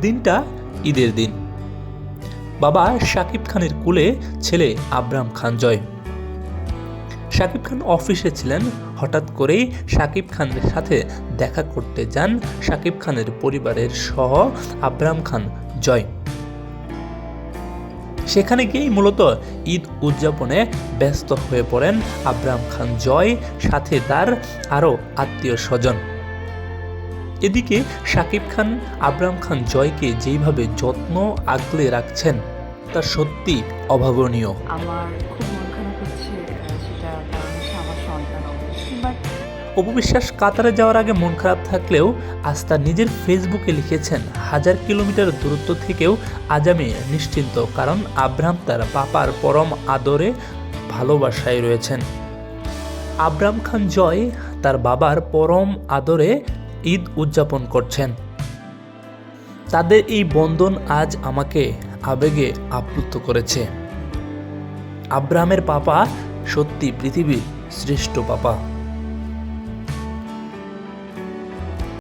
দিনটা ঈদের দিন। বাবা শাকিব খানের কুলে ছেলে আবরাম খান জয়। শাকিব খান অফিসে ছিলেন, হঠাৎ করেই শাকিব খানের সাথে দেখা করতে যান শাকিব খানের পরিবারের সহ আবরাম খান জয়। সেখানে গিয়েই মূলত ঈদ উদযাপনে ব্যস্ত হয়ে পড়েন আবরাম খান জয়, সাথে তার আরও আত্মীয় স্বজন। এদিকে শাকিব খান আবরাম খান জয়কে যেইভাবে যত্ন আগলে রাখছেন তা সত্যি অভাবনীয়। আমার খুব মন খারাপ হচ্ছে সেটা আমার সন্তান বাট অপবিশ্বাস কাতারে যাওয়ার আগে মন খারাপ থাকলেও আজ তার নিজের ফেসবুকে লিখেছেন। হাজার কিলোমিটার দূরত্ব থেকেও আজ আমি নিশ্চিন্ত কারণ আব্রাহাম তার পাপার পরম আদরে ভালোবাসায় রয়েছেন। আব্রাম খান জয় তার বাবার পরম আদরে ঈদ উদযাপন করছেন। তাদের এই বন্ধন আজ আমাকে আবেগে আপ্লুত করেছে। আব্রাহামের পাপা সত্যি পৃথিবীর শ্রেষ্ঠ পাপা।